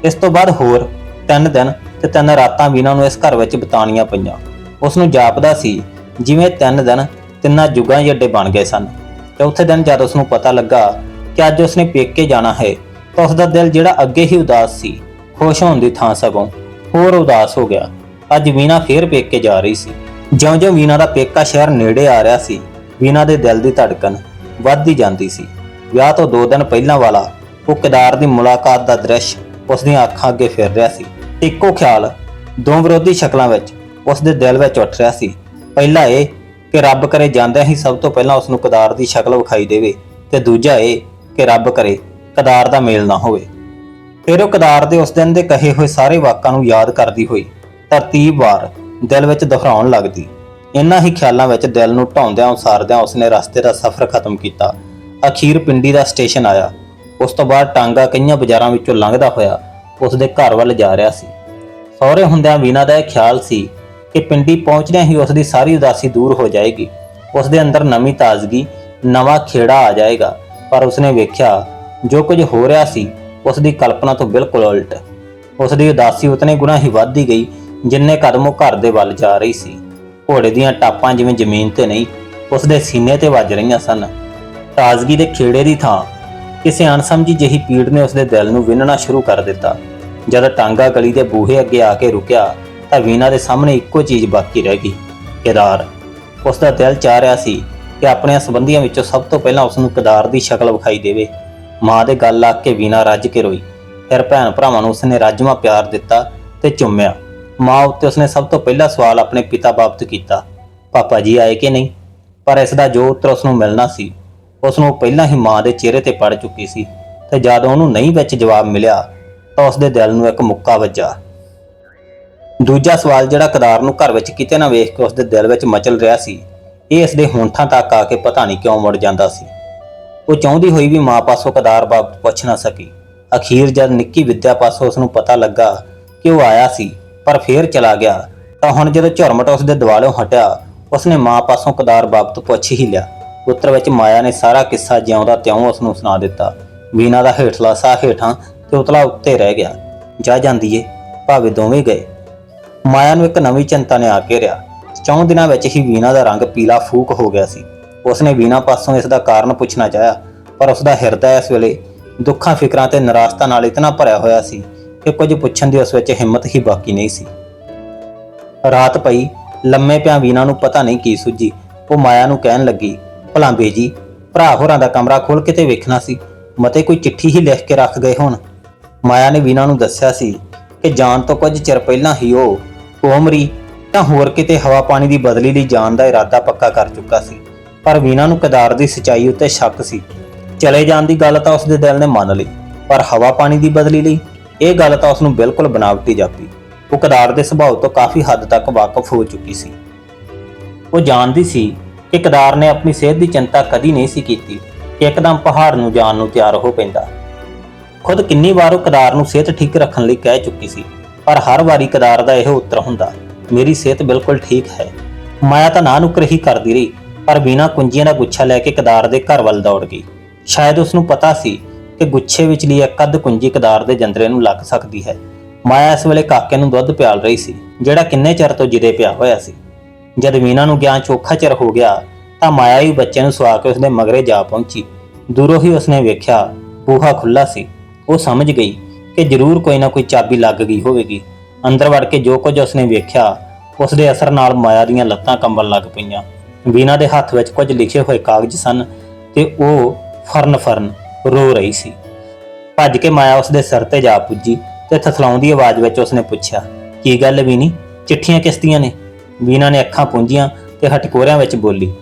ਇਸ ਤੋਂ ਬਾਅਦ ਹੋਰ ਤਿੰਨ ਦਿਨ ਤੇ ਤਿੰਨ ਰਾਤਾਂ ਵੀਨਾ ਨੂੰ ਇਸ ਘਰ ਵਿੱਚ ਬਿਤਾਉਣੀਆਂ ਪਈਆਂ। ਉਸ ਨੂੰ ਜਾਪਦਾ ਸੀ, ਜਿਵੇਂ ਤਿੰਨ ਦਿਨ ਤਿੰਨਾਂ ਯੁੱਗਾਂ ਜਿਹੇ ਬਣ ਗਏ ਸਨ। ਚੌਥੇ ਦਿਨ ਜਦ ਉਸ ਨੂੰ ਪਤਾ ਲੱਗਾ ਕਿ ਅੱਜ ਉਸਨੇ ਪੇਕੇ ਜਾਣਾ ਹੈ, ਤਾਂ ਉਸ ਦਾ ਦਿਲ ਜਿਹੜਾ ਅੱਗੇ ਹੀ ਉਦਾਸ ਸੀ, ਖੁਸ਼ ਹੋਣ ਦੀ ਥਾਂ ਸਗੋਂ ਹੋਰ ਉਦਾਸ ਹੋ ਗਿਆ। ਅੱਜ ਵੀਨਾ ਫੇਰ ਪੇਕੇ ਜਾ ਰਹੀ ਸੀ। ਜਿਉਂ-ਜਿਉਂ ਵੀਨਾ ਦਾ ਪੇਕਾ ਸ਼ਹਿਰ ਨੇੜੇ ਆ ਰਿਹਾ ਸੀ, ਵੀਨਾ ਦੇ ਦਿਲ ਦੀ ਧੜਕਨ ਵੱਧਦੀ ਜਾਂਦੀ ਸੀ। ਵਿਆਹ ਤੋਂ 2 ਦਿਨ ਪਹਿਲਾਂ ਵਾਲਾ ਉਹ ਕਿਦਾਰ ਦੀ ਮੁਲਾਕਾਤ ਦਾ ਦ੍ਰਿਸ਼ ਉਸ ਦੀਆਂ ਅੱਖਾਂ ਅੱਗੇ ਫਿਰ ਰਿਹਾ ਸੀ। ਇੱਕੋ ਖਿਆਲ ਦੋ ਵਿਰੋਧੀ ਸ਼ਕਲਾਂ ਵਿੱਚ ਉਸ ਦੇ ਦਿਲ ਵਿੱਚ ਉੱਠ ਰਿਹਾ ਸੀ। ਪਹਿਲਾ ਇਹ ਕਿ ਰੱਬ ਕਰੇ ਜਾਂਦਿਆਂ ਹੀ ਸਭ ਤੋਂ ਪਹਿਲਾਂ ਉਸ ਨੂੰ ਕਦਾਰ ਦੀ ਸ਼ਕਲ ਵਿਖਾਈ ਦੇਵੇ ਤੇ ਦੂਜਾ ਇਹ ਕਿ ਰੱਬ ਕਰੇ ਕਦਾਰ ਦਾ ਮੇਲ ਨਾ ਹੋਵੇ। ਫਿਰ ਉਹ ਕਦਾਰ ਦੇ ਉਸ ਦਿਨ ਦੇ ਕਹੇ ਹੋਏ ਸਾਰੇ ਵਾਕਾਂ ਨੂੰ ਯਾਦ ਕਰਦੀ ਹੋਈ ਤਰਤੀਬ ਵਾਰ ਦਿਲ ਵਿੱਚ ਦੁਹਰਾਉਣ ਲੱਗਦੀ। ਇਨ੍ਹਾਂ ਹੀ ਖਿਆਲਾਂ ਵਿੱਚ ਦਿਲ ਨੂੰ ਢਾਉਂਦਿਆਂ ਉਸਾਰਦਿਆਂ ਉਸਨੇ ਰਸਤੇ ਦਾ ਸਫ਼ਰ ਖਤਮ ਕੀਤਾ। ਅਖੀਰ ਪਿੰਡੀ ਦਾ ਸਟੇਸ਼ਨ ਆਇਆ। ਉਸ ਤੋਂ ਬਾਅਦ ਟਾਂਗਾ ਕਈਆਂ ਬਾਜ਼ਾਰਾਂ ਵਿੱਚੋਂ ਲੰਘਦਾ ਹੋਇਆ ਉਸ ਦੇ ਘਰ ਵੱਲ ਜਾ ਰਿਹਾ ਸੀ। ਸਹੁਰੇ ਹੁੰਦਿਆਂ ਵੀਨਾ ਦਾ ਇਹ ਖਿਆਲ ਸੀ ਕਿ ਪਿੰਡੀ ਪਹੁੰਚਦਿਆਂ ਹੀ ਉਸ ਦੀ ਸਾਰੀ ਉਦਾਸੀ ਦੂਰ ਹੋ ਜਾਏਗੀ। ਉਸ ਦੇ ਅੰਦਰ ਨਵੀਂ ਤਾਜ਼ਗੀ, ਨਵਾਂ ਖੇੜਾ ਆ ਜਾਏਗਾ, ਪਰ ਉਸਨੇ ਵੇਖਿਆ, ਜੋ ਕੁਝ ਹੋ ਰਿਹਾ ਸੀ ਉਸ ਦੀ ਕਲਪਨਾ ਤੋਂ ਬਿਲਕੁਲ ਉਲਟ। ਉਸ ਦੀ ਉਦਾਸੀ ਉਤਨੇ ਗੁਣਾ ਹੀ ਵੱਧਦੀ ਗਈ ਜਿੰਨੇ ਕਦਮ ਉਹ ਘਰ ਦੇ ਵੱਲ ਜਾ ਰਹੀ ਸੀ। ਘੋੜੇ ਦੀਆਂ ਟਾਪਾਂ ਜਿਵੇਂ ਜ਼ਮੀਨ ਤੇ ਨਹੀਂ ਉਸ ਦੇ ਸੀਨੇ ਤੇ ਵੱਜ ਰਹੀਆਂ ਸਨ। ਤਾਜ਼ਗੀ ਦੇ ਖੇੜੇ ਦੀ ਥਾਂ, ਕਿਸੇ ਅਣਸਮਝੀ ਜਿਹੀ ਪੀੜ ਨੇ ਉਸ ਦੇ ਦਿਲ ਨੂੰ ਵਿੰਨਣਾ ਸ਼ੁਰੂ ਕਰ ਦਿੱਤਾ। ਜਦ ਟਾਂਗਾ ਗਲੀ ਦੇ ਬੂਹੇ ਅੱਗੇ ਆ ਕੇ ਰੁਕਿਆ, ਤਾਂ ਵੀਨਾ ਦੇ ਸਾਹਮਣੇ ਇੱਕੋ ਚੀਜ਼ ਬਾਕੀ ਰਹਿ ਗਈ, ਕੇਦਾਰ। ਉਸ ਦਾ ਦਿਲ ਚਾਹ ਰਿਹਾ ਸੀ ਕਿ ਆਪਣੇ ਸੰਬੰਧੀਆਂ ਵਿੱਚੋਂ ਸਭ ਤੋਂ ਪਹਿਲਾਂ ਉਸ ਨੂੰ ਕਿਦਾਰ ਦੀ ਸ਼ਕਲ ਵਿਖਾਈ ਦੇਵੇ। ਮਾਂ ਦੇ ਗੱਲ ਲਾ ਕੇ ਵੀਨਾ ਰੱਜ ਕੇ ਰੋਈ। ਫਿਰ ਭੈਣ ਭਰਾਵਾਂ ਨੂੰ ਉਸਨੇ ਰਾਜਮਾ ਪਿਆਰ ਦਿੱਤਾ ਤੇ ਚੁੰਮਿਆ। ਮਾਂ ਉੱਤੇ ਉਸਨੇ ਸਭ ਤੋਂ ਪਹਿਲਾ ਸਵਾਲ ਆਪਣੇ ਪਿਤਾ ਬਾਬਤ ਕੀਤਾ, ਪਾਪਾ ਜੀ ਆਏ ਕਿ ਨਹੀਂ? ਪਰ ਇਸ ਦਾ ਜੋ ਉੱਤਰ ਉਸ ਨੂੰ ਮਿਲਣਾ ਸੀ ਉਸ ਨੂੰ ਪਹਿਲਾਂ ਹੀ ਮਾਂ ਦੇ ਚਿਹਰੇ ਤੇ ਪੜ ਚੁੱਕੀ ਸੀ ਤੇ ਜਦ ਉਹਨੂੰ ਨਹੀਂ ਵਿੱਚ ਜਵਾਬ ਮਿਲਿਆ ਤਾਂ ਉਸ ਦੇ ਦਿਲ ਨੂੰ ਇੱਕ ਮੁੱਕਾ ਵੱਜਾ। ਦੂਜਾ ਸਵਾਲ ਜਿਹੜਾ ਕਦਾਰ ਨੂੰ ਘਰ ਵਿੱਚ ਕਿਤੇ ਨਾ ਵੇਖ ਕੇ ਉਸ ਦੇ ਦਿਲ ਵਿੱਚ ਮਚਲ ਰਿਹਾ ਸੀ, ਇਹ ਇਸ ਦੇ ਹੋਂਠਾਂ ਤੱਕ ਆ ਕੇ ਪਤਾ ਨਹੀਂ ਕਿਉਂ ਮੁੜ ਜਾਂਦਾ ਸੀ। ਉਹ ਚਾਹੁੰਦੀ ਹੋਈ ਵੀ ਮਾਂ ਪਾਸੋਂ ਕਦਾਰ ਬਾਬਤ ਪੁੱਛ ਨਾ ਸਕੀ। ਅਖੀਰ ਜਦ ਨਿੱਕੀ ਵਿਦਿਆ ਪਾਸੋਂ ਉਸ ਨੂੰ ਪਤਾ ਲੱਗਾ ਕਿ ਉਹ ਆਇਆ ਸੀ, ਪਰ ਫੇਰ ਚਲਾ ਗਿਆ, ਤਾਂ ਹੁਣ ਜਦੋਂ ਝੁਰਮਟ ਉਸ ਦੇ ਦਿਵਾਲਿਓਂ ਹਟਿਆ, ਉਸਨੇ ਮਾਂ ਪਾਸੋਂ ਕਦਾਰ ਬਾਬਤ ਪੁੱਛ ਹੀ ਲਿਆ। ਉੱਤਰ ਵਿੱਚ ਮਾਇਆ ਨੇ ਸਾਰਾ ਕਿੱਸਾ ਜਿਉਂਦਾ ਤਿਉਂ ਉਸ ਨੂੰ ਸੁਣਾ ਦਿੱਤਾ। ਵੀਨਾ ਦਾ ਹੇਠਲਾ ਸਾਹ ਹੇਠਾਂ ਤੇ ਉਤਲਾ ਉੱਤੇ ਰਹਿ ਗਿਆ। ਜਾ ਜਾਂਦੀ ਏ ਭਾਵੇਂ ਦੋਵੇਂ ਗਏ। ਮਾਇਆ ਨੂੰ ਇੱਕ ਨਵੀਂ ਚਿੰਤਾ ਨੇ ਆ ਘੇਰਿਆ ਚੌਂ ਦਿਨਾਂ ਵਿੱਚ ਹੀ ਵੀਨਾ ਦਾ ਰੰਗ ਪੀਲਾ ਫੂਕ ਹੋ ਗਿਆ ਸੀ। ਉਸਨੇ ਵੀਨਾ ਪਾਸੋਂ ਇਸ ਦਾ ਕਾਰਨ ਪੁੱਛਣਾ ਚਾਹਿਆ, ਪਰ ਉਸ ਦਾ ਹਿਰਦਾ ਇਸ ਵੇਲੇ ਦੁੱਖਾਂ, ਫਿਕਰਾਂ ਤੇ ਨਿਰਾਸ਼ਤਾ ਨਾਲ ਇਤਨਾ ਭਰਿਆ ਹੋਇਆ ਸੀ ਕਿ ਕੁਝ ਪੁੱਛਣ ਦੀ ਉਸ ਵਿੱਚ ਹਿੰਮਤ ਹੀ ਬਾਕੀ ਨਹੀਂ ਸੀ। ਰਾਤ ਪਈ, ਲੰਮੇ ਪਿਆ ਵੀਨਾ ਨੂੰ ਪਤਾ ਨਹੀਂ ਕੀ ਸੁੱਜੀ। ਉਹ ਮਾਇਆ ਨੂੰ ਕਹਿਣ ਲੱਗੀ, ਭਲਾ ਬੇਜੀ, ਭਰਾ ਹੋਰਾਂ ਦਾ ਕਮਰਾ ਖੋਲ ਕੇ ਤੇ ਵੇਖਣਾ ਸੀ। ਮਤੇ ਕੋਈ ਚਿੱਠੀ ਹੀ ਲਿਖ ਕੇ ਰੱਖ ਗਏ ਹੋਣ। ਮਾਇਆ ਨੇ ਵੀਨਾ ਨੂੰ ਦੱਸਿਆ ਸੀ ਕਿ ਜਾਣ ਤੋਂ ਕੁਝ ਚਿਰ ਪਹਿਲਾਂ ਹੀ ਉਹ ਕੋਮਰੀ ਤਾਂ ਹੋਰ ਕਿਤੇ ਹਵਾ ਪਾਣੀ ਦੀ ਬਦਲੀ ਲਈ ਜਾਣ ਦਾ ਇਰਾਦਾ ਪੱਕਾ ਕਰ ਚੁੱਕਾ ਸੀ, ਪਰ ਵੀਨਾ ਨੂੰ ਕਦਾਰ ਦੀ ਸਚਾਈ ਉੱਤੇ ਸ਼ੱਕ ਸੀ। ਚਲੇ ਜਾਣ ਦੀ ਗੱਲ ਤਾਂ ਉਸਦੇ ਦਿਲ ਨੇ ਮੰਨ ਲਈ, ਪਰ ਹਵਾ ਪਾਣੀ ਦੀ ਬਦਲੀ ਲਈ ਇਹ ਗੱਲ ਤਾਂ ਉਸਨੂੰ ਬਿਲਕੁਲ ਬਣਾਵਟੀ ਜਾਪੀ। ਉਹ ਕਦਾਰ ਦੇ ਸੁਭਾਅ ਤੋਂ ਕਾਫੀ ਹੱਦ ਤੱਕ ਵਾਕਫ ਹੋ ਚੁੱਕੀ ਸੀ। ਉਹ ਜਾਣਦੀ ਸੀ ਕਿ ਕਦਾਰ ਨੇ ਆਪਣੀ ਸਿਹਤ ਦੀ ਚਿੰਤਾ ਕਦੀ ਨਹੀਂ ਸੀ ਕੀਤੀ, ਕਿ ਇੱਕਦਮ ਪਹਾੜ ਨੂੰ ਜਾਣ ਨੂੰ ਤਿਆਰ ਹੋ ਪੈਂਦਾ। ਖੁਦ ਕਿੰਨੀ ਵਾਰ ਉਹ ਕਦਾਰ ਨੂੰ ਸਿਹਤ ਠੀਕ ਰੱਖਣ ਲਈ ਕਹਿ ਚੁੱਕੀ ਸੀ, ਪਰ ਹਰ ਵਾਰੀ ਕਦਾਰ ਦਾ ਇਹ ਉੱਤਰ ਹੁੰਦਾ, ਮੇਰੀ ਸਿਹਤ ਬਿਲਕੁਲ ਠੀਕ ਹੈ। ਮਾਇਆ ਤਾਂ ਨਾ ਨੁਕਰ ਹੀ ਕਰਦੀ ਰਹੀ, ਪਰ ਬਿਨਾਂ ਕੁੰਜੀਆਂ ਦਾ ਗੁੱਛਾ ਲੈ ਕੇ ਕਦਾਰ ਦੇ ਘਰ ਵੱਲ ਦੌੜ ਗਈ। ਸ਼ਾਇਦ ਉਸ ਨੂੰ ਪਤਾ ਸੀ ਕਿ ਗੁੱਛੇ ਵਿਚਲੀ ਇੱਕ ਅੱਧ ਕੁੰਜੀ ਕਦਾਰ ਦੇ ਜੰਦਰੇ ਨੂੰ ਲੱਗ ਸਕਦੀ ਹੈ। ਮਾਇਆ ਇਸ ਵੇਲੇ ਕਾਕੇ ਨੂੰ ਦੁੱਧ ਪਿਆਲ ਰਹੀ ਸੀ, ਜਿਹੜਾ ਕਿੰਨੇ ਚਿਰ ਤੋਂ ਜਿਦੇ ਪਿਆ ਹੋਇਆ ਸੀ। ਜਦ ਮੀਨਾ ਨੂੰ ਗਿਆਨ ਚੋਖਾ ਚਿਰ ਹੋ ਗਿਆ, ਤਾਂ ਮਾਇਆ ਹੀ ਬੱਚੇ ਨੂੰ ਸਵਾ ਕੇ ਉਸਦੇ ਮਗਰੇ ਜਾ ਪਹੁੰਚੀ। ਦੂਰੋਂ ਹੀ ਉਸਨੇ ਵੇਖਿਆ, ਬੂਹਾ ਖੁੱਲਾ ਸੀ। ਉਹ ਸਮਝ ਗਈ ਕਿ ਜ਼ਰੂਰ ਕੋਈ ਨਾ ਕੋਈ ਚਾਬੀ ਲੱਗ ਗਈ ਹੋਵੇਗੀ। ਅੰਦਰ ਵੜ ਕੇ ਜੋ ਕੁਝ ਉਸਨੇ ਵੇਖਿਆ, ਉਸਦੇ ਅਸਰ ਨਾਲ ਮਾਇਆ ਦੀਆਂ ਲੱਤਾਂ ਕੰਬਣ ਲੱਗ ਪਈਆਂ। ਵੀਨਾ ਦੇ ਹੱਥ ਵਿੱਚ ਕੁਝ ਲਿਖੇ ਹੋਏ ਕਾਗਜ਼ ਸਨ ਤੇ ਉਹ ਫਰਨ ਫਰਨ ਰੋ ਰਹੀ ਸੀ। ਭੱਜ ਕੇ ਮਾਇਆ ਉਸਦੇ ਸਿਰ ਤੇ ਜਾ ਪੁੱਜੀ ਤੇ ਥਥਲਾਉਂਦੀ ਆਵਾਜ਼ ਵਿੱਚ ਉਸਨੇ ਪੁੱਛਿਆ, ਕੀ ਗੱਲ ਵੀਨੀ? ਚਿੱਠੀਆਂ ਕਿਸ ਦੀਆਂ ਨੇ? ਵੀਨਾ ਨੇ ਅੱਖਾਂ ਪੂੰਝੀਆਂ ਤੇ ਹਟਕੋਰਿਆਂ ਵਿੱਚ ਬੋਲੀ,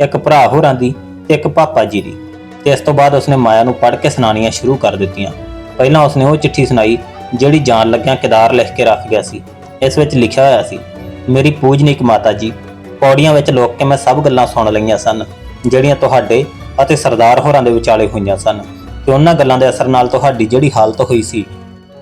ਇੱਕ ਭਰਾ ਹੋਰਾਂ ਦੀ ਤੇ ਇੱਕ ਪਾਪਾ ਜੀ ਦੀ ਤੇ ਇਸ ਤੋਂ ਬਾਅਦ ਉਸਨੇ ਮਾਇਆ ਨੂੰ ਪੜ੍ਹ ਕੇ ਸੁਣਾਉਣੀਆਂ ਸ਼ੁਰੂ ਕਰ ਦਿੱਤੀਆਂ। ਪਹਿਲਾਂ ਉਸਨੇ ਉਹ ਚਿੱਠੀ ਸੁਣਾਈ, ਜਿਹੜੀ ਜਾਣ ਲੱਗਿਆਂ ਕਿਦਾਰ ਲਿਖ ਕੇ ਰੱਖ ਗਿਆ ਸੀ। ਇਸ ਵਿੱਚ ਲਿਖਿਆ ਹੋਇਆ ਸੀ, ਮੇਰੀ ਪੂਜਨੀਕ ਮਾਤਾ ਜੀ, ਪੌੜੀਆਂ ਵਿੱਚ ਲੋਕ ਕੇ ਮੈਂ ਸਭ ਗੱਲਾਂ ਸੁਣ ਲਈਆਂ ਸਨ, ਜਿਹੜੀਆਂ ਤੁਹਾਡੇ ਅਤੇ ਸਰਦਾਰ ਹੋਰਾਂ ਦੇ ਵਿਚਾਲੇ ਹੋਈਆਂ ਸਨ, ਤੇ ਉਹਨਾਂ ਗੱਲਾਂ ਦੇ ਅਸਰ ਨਾਲ ਤੁਹਾਡੀ ਜਿਹੜੀ ਹਾਲਤ ਹੋਈ ਸੀ,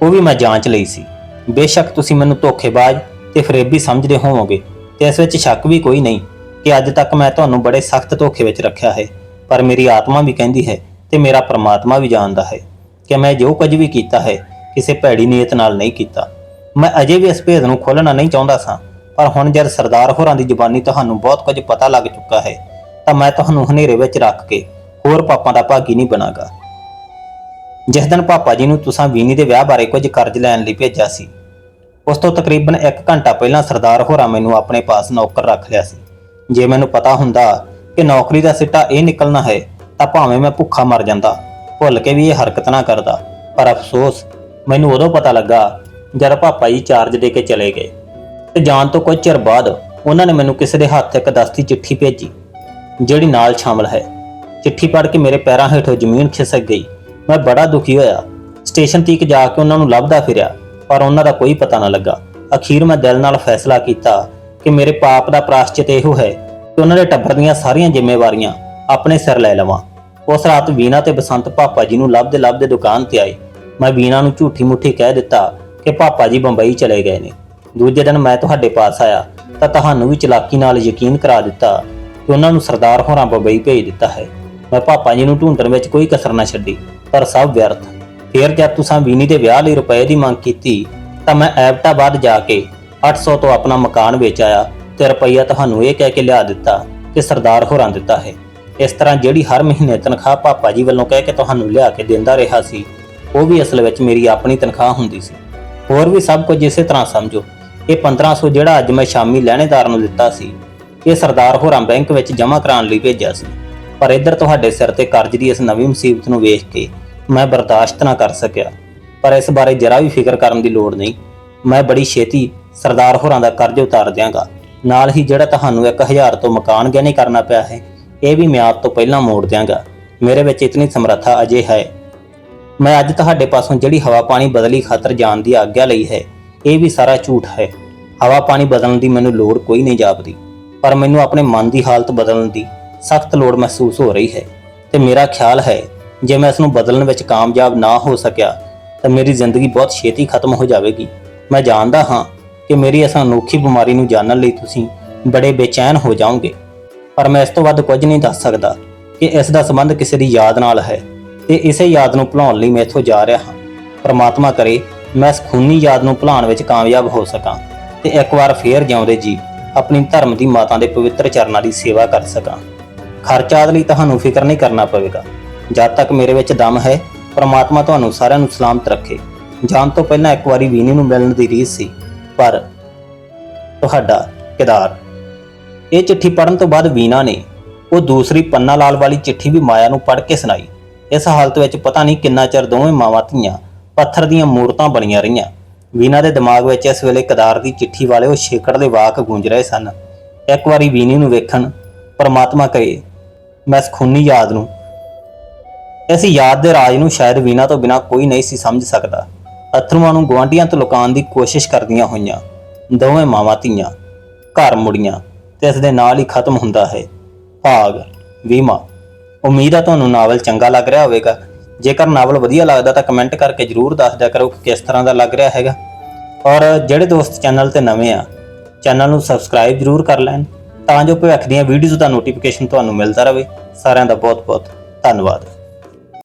ਉਹ ਵੀ ਮੈਂ ਜਾਂਚ ਲਈ ਸੀ। ਬੇਸ਼ੱਕ ਤੁਸੀਂ ਮੈਨੂੰ ਧੋਖੇਬਾਜ਼ ਤੇ ਫਰੇਬੀ ਸਮਝਦੇ ਹੋਵੋਗੇ, ਤੇ ਇਸ ਵਿੱਚ ਸ਼ੱਕ ਵੀ ਕੋਈ ਨਹੀਂ ਕਿ ਅੱਜ ਤੱਕ ਮੈਂ ਤੁਹਾਨੂੰ ਬੜੇ ਸਖਤ ਧੋਖੇ ਵਿੱਚ ਰੱਖਿਆ ਹੈ, ਪਰ ਮੇਰੀ ਆਤਮਾ ਵੀ ਕਹਿੰਦੀ ਹੈ ਤੇ ਮੇਰਾ ਪਰਮਾਤਮਾ ਵੀ ਜਾਣਦਾ ਹੈ। ਕਿ ਮੈਂ ਜੋ ਕੁਝ ਵੀ ਕੀਤਾ ਹੈ, ਕਿਸੇ ਭੈੜੀ ਨੀਅਤ ਨਾਲ ਨਹੀਂ ਕੀਤਾ। ਮੈਂ ਅਜੇ ਵੀ ਇਸ ਭੇਦ ਨੂੰ ਖੋਲਣਾ ਨਹੀਂ ਚਾਹੁੰਦਾ ਸਾਂ, ਪਰ ਹੁਣ ਜਦ ਸਰਦਾਰ ਹੋਰਾਂ ਦੀ ਜ਼ੁਬਾਨੀ ਤੁਹਾਨੂੰ ਬਹੁਤ ਕੁਝ ਪਤਾ ਲੱਗ ਚੁੱਕਾ ਹੈ, ਤਾਂ ਮੈਂ ਤੁਹਾਨੂੰ ਹਨੇਰੇ ਵਿੱਚ ਰੱਖ ਕੇ ਹੋਰ ਪਾਪਾਂ ਦਾ ਭਾਗੀ ਨਹੀਂ ਬਣਾਗਾ। ਜਿਸ ਦਿਨ ਪਾਪਾ ਜੀ ਨੂੰ ਤੁਸੀਂ ਵੀਨੀ ਦੇ ਵਿਆਹ ਬਾਰੇ ਕੁਝ ਕਰਜ਼ ਲੈਣ ਲਈ ਭੇਜਿਆ ਸੀ, ਉਸ ਤੋਂ ਤਕਰੀਬਨ 1 ਘੰਟਾ ਪਹਿਲਾਂ ਸਰਦਾਰ ਹੋਰਾਂ ਮੈਨੂੰ ਆਪਣੇ ਪਾਸ ਨੌਕਰ ਰੱਖ ਲਿਆ ਸੀ। ਜੇ ਮੈਨੂੰ ਪਤਾ ਹੁੰਦਾ ਕਿ ਨੌਕਰੀ ਦਾ ਸਿੱਟਾ ਇਹ ਨਿਕਲਣਾ ਹੈ, ਤਾਂ ਭਾਵੇਂ ਮੈਂ ਭੁੱਖਾ ਮਰ ਜਾਂਦਾ ਭੁੱਲ ਕੇ ਵੀ ਇਹ ਹਰਕਤ ਨਾ ਕਰਦਾ। ਪਰ ਅਫਸੋਸ, ਮੈਨੂੰ ਉਦੋਂ ਪਤਾ ਲੱਗਾ ਜਦ ਪਾਪਾ ਜੀ ਚਾਰਜ ਦੇ ਕੇ ਚਲੇ ਗਏ। ਤੇ ਜਾਣ ਤੋਂ ਕੁਝ ਚਿਰ ਬਾਅਦ ਉਹਨਾਂ ਨੇ ਮੈਨੂੰ ਕਿਸੇ ਦੇ ਹੱਥ ਇੱਕ ਦਸਤੀ ਚਿੱਠੀ ਭੇਜੀ, ਜਿਹੜੀ ਨਾਲ ਸ਼ਾਮਲ ਹੈ। ਚਿੱਠੀ ਪੜ੍ਹ ਕੇ ਮੇਰੇ ਪੈਰਾਂ ਹੇਠੋਂ ਜ਼ਮੀਨ ਖਿਸਕ ਗਈ। ਮੈਂ ਬੜਾ ਦੁਖੀ ਹੋਇਆ। ਸਟੇਸ਼ਨ ਤੀਕ ਜਾ ਕੇ ਉਹਨਾਂ ਨੂੰ ਲੱਭਦਾ ਫਿਰਿਆ, ਪਰ ਉਹਨਾਂ ਦਾ ਕੋਈ ਪਤਾ ਨਾ ਲੱਗਾ। ਅਖੀਰ ਮੈਂ ਦਿਲ ਨਾਲ ਫੈਸਲਾ ਕੀਤਾ ਕਿ ਮੇਰੇ ਪਾਪ ਦਾ ਪ੍ਰਾਸ਼ਚਿਤ ਇਹੋ ਹੈ ਕਿ ਉਹਨਾਂ ਦੇ ਟੱਬਰ ਦੀਆਂ ਸਾਰੀਆਂ ਜ਼ਿੰਮੇਵਾਰੀਆਂ ਆਪਣੇ ਸਿਰ ਲੈ ਲਵਾਂ। ਉਸ ਰਾਤ ਵੀਨਾ ਤੇ ਬਸੰਤ ਪਾਪਾ ਜੀ ਨੂੰ ਲੱਭਦੇ ਲੱਭਦੇ ਦੁਕਾਨ ਤੇ ਆਏ। ਮੈਂ ਵੀਨਾ ਨੂੰ ਝੂਠੀ ਮੁੱਠੀ ਕਹਿ ਦਿੱਤਾ ਕਿ ਪਾਪਾ ਜੀ ਬੰਬਈ ਚਲੇ ਗਏ ਨੇ। ਦੂਜੇ ਦਿਨ ਮੈਂ ਤੁਹਾਡੇ ਪਾਸ ਆਇਆ ਤਾਂ ਤੁਹਾਨੂੰ ਵੀ ਚਲਾਕੀ ਨਾਲ ਯਕੀਨ ਕਰਾ ਦਿੱਤਾ ਕਿ ਉਹਨਾਂ ਨੂੰ ਸਰਦਾਰ ਹੋਰਾਂ ਬੰਬਈ ਭੇਜ ਦਿੱਤਾ ਹੈ। ਮੈਂ ਪਾਪਾ ਜੀ ਨੂੰ ਢੂੰਡਣ ਵਿੱਚ ਕੋਈ ਕਸਰ ਨਾ ਛੱਡੀ, ਪਰ ਸਭ ਵਿਅਰਥ। ਫਿਰ ਜਦ ਤੁਸੀਂ ਵੀਨੀ ਦੇ ਵਿਆਹ ਲਈ ਰੁਪਏ ਦੀ ਮੰਗ ਕੀਤੀ ਤਾਂ ਮੈਂ ਐਬਟਾਬਾਦ ਜਾ ਕੇ 800 ਤੋਂ ਆਪਣਾ ਮਕਾਨ ਵੇਚ ਆਇਆ ਤੇ ਰੁਪਈਆ ਤੁਹਾਨੂੰ ਇਹ ਕਹਿ ਕੇ ਲਿਆ ਦਿੱਤਾ ਕਿ ਸਰਦਾਰ ਹੋਰਾਂ ਦਿੱਤਾ ਹੈ। ਇਸ ਤਰ੍ਹਾਂ ਜਿਹੜੀ ਹਰ ਮਹੀਨੇ ਤਨਖਾਹ ਪਾਪਾ ਜੀ ਵੱਲੋਂ ਕਹਿ ਕੇ ਤੁਹਾਨੂੰ ਲਿਆ ਕੇ ਦਿੰਦਾ ਰਿਹਾ ਸੀ, ਉਹ ਵੀ ਅਸਲ ਵਿੱਚ ਮੇਰੀ ਆਪਣੀ ਤਨਖਾਹ ਹੁੰਦੀ ਸੀ। ਹੋਰ ਵੀ ਸਭ ਕੁਝ ਇਸੇ ਤਰ੍ਹਾਂ ਸਮਝੋ। ਇਹ 1500 ਜਿਹੜਾ ਅੱਜ ਮੈਂ ਸ਼ਾਮੀ ਲੈਣੇਦਾਰ ਨੂੰ ਦਿੱਤਾ ਸੀ, ਇਹ ਸਰਦਾਰ ਹੋਰਾਂ ਬੈਂਕ ਵਿੱਚ ਜਮ੍ਹਾਂ ਕਰਾਉਣ ਲਈ ਭੇਜਿਆ ਸੀ। ਪਰ ਇੱਧਰ ਤੁਹਾਡੇ ਸਿਰ ਤੇ ਕਰਜ਼ ਦੀ ਇਸ ਨਵੀਂ ਮੁਸੀਬਤ ਨੂੰ ਵੇਖ ਕੇ ਮੈਂ ਬਰਦਾਸ਼ਤ ਨਾ ਕਰ ਸਕਿਆ। ਪਰ ਇਸ ਬਾਰੇ ਜਰਾ ਵੀ ਫਿਕਰ ਕਰਨ ਦੀ ਲੋੜ ਨਹੀਂ। ਮੈਂ ਬੜੀ ਛੇਤੀ ਸਰਦਾਰ ਹੋਰਾਂ ਦਾ ਕਰਜ਼ ਉਤਾਰ ਦਿਆਂਗਾ। ਨਾਲ ਹੀ ਜਿਹੜਾ ਤੁਹਾਨੂੰ 1000 ਤੋਂ ਮਕਾਨ ਗਹਿਣੇ ਕਰਨਾ ਪਿਆ ਹੈ ਇਹ ਵੀ ਮਿਆਦ ਤੋਂ ਪਹਿਲਾਂ ਮੋੜ ਦਿਆਂਗਾ। ਮੇਰੇ ਵਿੱਚ ਇਤਨੀ ਸਮਰੱਥਾ ਅਜੇ ਹੈ। ਮੈਂ ਅੱਜ ਤੁਹਾਡੇ ਪਾਸੋਂ ਜਿਹੜੀ ਹਵਾ ਪਾਣੀ ਬਦਲੀ ਖਾਤਰ ਜਾਣ ਦੀ ਆਗਿਆ ਲਈ ਹੈ, ਇਹ ਵੀ ਸਾਰਾ ਝੂਠ ਹੈ। ਹਵਾ ਪਾਣੀ ਬਦਲਣ ਦੀ ਮੈਨੂੰ ਲੋੜ ਕੋਈ ਨਹੀਂ ਜਾਪਦੀ, ਪਰ ਮੈਨੂੰ ਆਪਣੇ ਮਨ ਦੀ ਹਾਲਤ ਬਦਲਣ ਦੀ ਸਖਤ ਲੋੜ ਮਹਿਸੂਸ ਹੋ ਰਹੀ ਹੈ। ਤੇ ਮੇਰਾ ਖਿਆਲ ਹੈ, ਜੇ ਮੈਂ ਇਸ ਨੂੰ ਬਦਲਣ ਵਿੱਚ ਕਾਮਯਾਬ ਨਾ ਹੋ ਸਕਿਆ, ਤਾਂ ਮੇਰੀ ਜ਼ਿੰਦਗੀ ਬਹੁਤ ਛੇਤੀ ਖਤਮ ਹੋ ਜਾਵੇਗੀ। ਮੈਂ ਜਾਣਦਾ ਹਾਂ ਕਿ ਮੇਰੀ ਇਸ ਅਨੋਖੀ ਬਿਮਾਰੀ ਨੂੰ ਜਾਣਨ ਲਈ ਤੁਸੀਂ ਬੜੇ ਬੇਚੈਨ ਹੋ ਜਾਓਗੇ। ਪਰ ਮੈਂ ਇਸ ਤੋਂ ਵੱਧ ਕੁਝ ਨਹੀਂ ਦੱਸ ਸਕਦਾ ਕਿ ਇਸ ਦਾ ਸੰਬੰਧ ਕਿਸੇ ਦੀ ਯਾਦ ਨਾਲ ਹੈ ਤੇ ਇਸੇ ਯਾਦ ਨੂੰ ਭੁਲਾਉਣ ਲਈ ਮੈਂ ਇੱਥੋਂ ਜਾ ਰਿਹਾ ਹਾਂ। ਪਰਮਾਤਮਾ ਕਰੇ, ਮੈਂ ਇਸ ਖੂਨੀ ਯਾਦ ਨੂੰ ਭੁਲਾਉਣ ਵਿੱਚ ਕਾਮਯਾਬ ਹੋ ਸਕਾਂ ਤੇ ਇੱਕ ਵਾਰ ਫੇਰ ਜਿਉਂਦੇ ਜੀ, ਆਪਣੀ ਧਰਮ ਦੀ ਮਾਤਾ ਦੇ ਪਵਿੱਤਰ ਚਰਨਾਂ ਦੀ ਸੇਵਾ ਕਰ ਸਕਾਂ। ਖਰਚਾ ਲਈ ਤੁਹਾਨੂੰ ਫਿਕਰ ਨਹੀਂ ਕਰਨਾ ਪਵੇਗਾ। ਜਦ ਤੱਕ ਮੇਰੇ ਵਿੱਚ ਦਮ ਹੈ, ਪ੍ਰਮਾਤਮਾ ਤੁਹਾਨੂੰ ਸਾਰਿਆਂ ਨੂੰ ਸਲਾਮਤ ਰੱਖੇ। ਜਾਣ ਤੋਂ ਪਹਿਲਾਂ ਇੱਕ ਵਾਰੀ ਵੀਨੀ ਨੂੰ ਮਿਲਣ ਦੀ ਰੀਸ ਸੀ, ਪਰ ਤੁਹਾਡਾ ਕਿਦਾਰ ਇਹ ਚਿੱਠੀ ਪੜਨ ਤੋਂ ਬਾਅਦ ਵੀਨਾ ਨੇ ਉਹ ਦੂਸਰੀ ਪੰਨਾ ਲਾਲ ਵਾਲੀ ਚਿੱਠੀ ਵੀ ਮਾਇਆ ਨੂੰ ਪੜ੍ਹ ਕੇ ਸੁਣਾਈ। ਇਸ ਹਾਲਤ ਵਿੱਚ ਪਤਾ ਨਹੀਂ ਕਿੰਨਾ ਚਿਰ ਦੋਵੇਂ ਮਾਵਾਂ ਧੀਆਂ ਪੱਥਰ ਦੀਆਂ ਮੂਰਤਾਂ ਬਣੀਆਂ ਰਹੀਆਂ। ਵੀਨਾ ਦੇ ਦਿਮਾਗ ਵਿੱਚ ਇਸ ਵੇਲੇ ਕਦਾਰ ਦੀ ਚਿੱਠੀ ਵਾਲੇ ਉਹ ਛੇਕੜ ਦੇ ਵਾਕ ਗੂੰਜ ਰਹੇ ਸਨ। ਇੱਕ ਵਾਰੀ ਵੀਨੀ ਨੂੰ ਵੇਖਣ ਪਰਮਾਤਮਾ ਕਹੇ, ਮੈਂ ਇਸ ਖੂਨੀ ਯਾਦ ਨੂੰ। ਇਸ ਯਾਦ ਦੇ ਰਾਜ ਨੂੰ ਸ਼ਾਇਦ ਵੀਨਾ ਤੋਂ ਬਿਨਾ ਕੋਈ ਨਹੀਂ ਸੀ ਸਮਝ ਸਕਦਾ। ਅਥਰੂਆਂ ਨੂੰ ਗਵਾਂਢੀਆਂ ਤੋਂ ਲੁਕਾਉਣ ਦੀ ਕੋਸ਼ਿਸ਼ ਕਰਦੀਆਂ ਹੋਈਆਂ ਦੋਵੇਂ ਮਾਵਾਂ ਧੀਆਂ ਘਰ ਮੁੜੀਆਂ। ਤੇ ਇਸ ਦੇ ਨਾਲ ਹੀ ਖਤਮ ਹੁੰਦਾ ਹੈ। ਭਾਗ, ਵੀਮਾ। ਉਮੀਦ ਆ ਤੁਹਾਨੂੰ ਨਾਵਲ ਚੰਗਾ ਲੱਗ ਰਿਹਾ ਹੋਵੇਗਾ। ਜੇਕਰ ਨਾਵਲ ਵਧੀਆ ਲੱਗਦਾ ਤਾਂ ਕਮੈਂਟ ਕਰਕੇ ਜਰੂਰ ਦੱਸ ਦਿਆ ਕਰੋ ਕਿ ਕਿਸ ਤਰ੍ਹਾਂ ਦਾ ਲੱਗ ਰਿਹਾ ਹੈਗਾ। ਔਰ ਜਿਹੜੇ ਦੋਸਤ ਚੈਨਲ ਤੇ ਨਵੇਂ ਆ, ਚੈਨਲ ਨੂੰ ਸਬਸਕ੍ਰਾਈਬ ਜਰੂਰ ਕਰ ਲੈਣ, ਤਾਂ ਜੋ ਭਵਿੱਖ ਦੀਆਂ ਵੀਡੀਓਜ਼ ਦਾ ਨੋਟੀਫਿਕੇਸ਼ਨ ਤੁਹਾਨੂੰ ਮਿਲਦਾ ਰਹੇ। ਸਾਰਿਆਂ ਦਾ ਬਹੁਤ ਬਹੁਤ ਧੰਨਵਾਦ।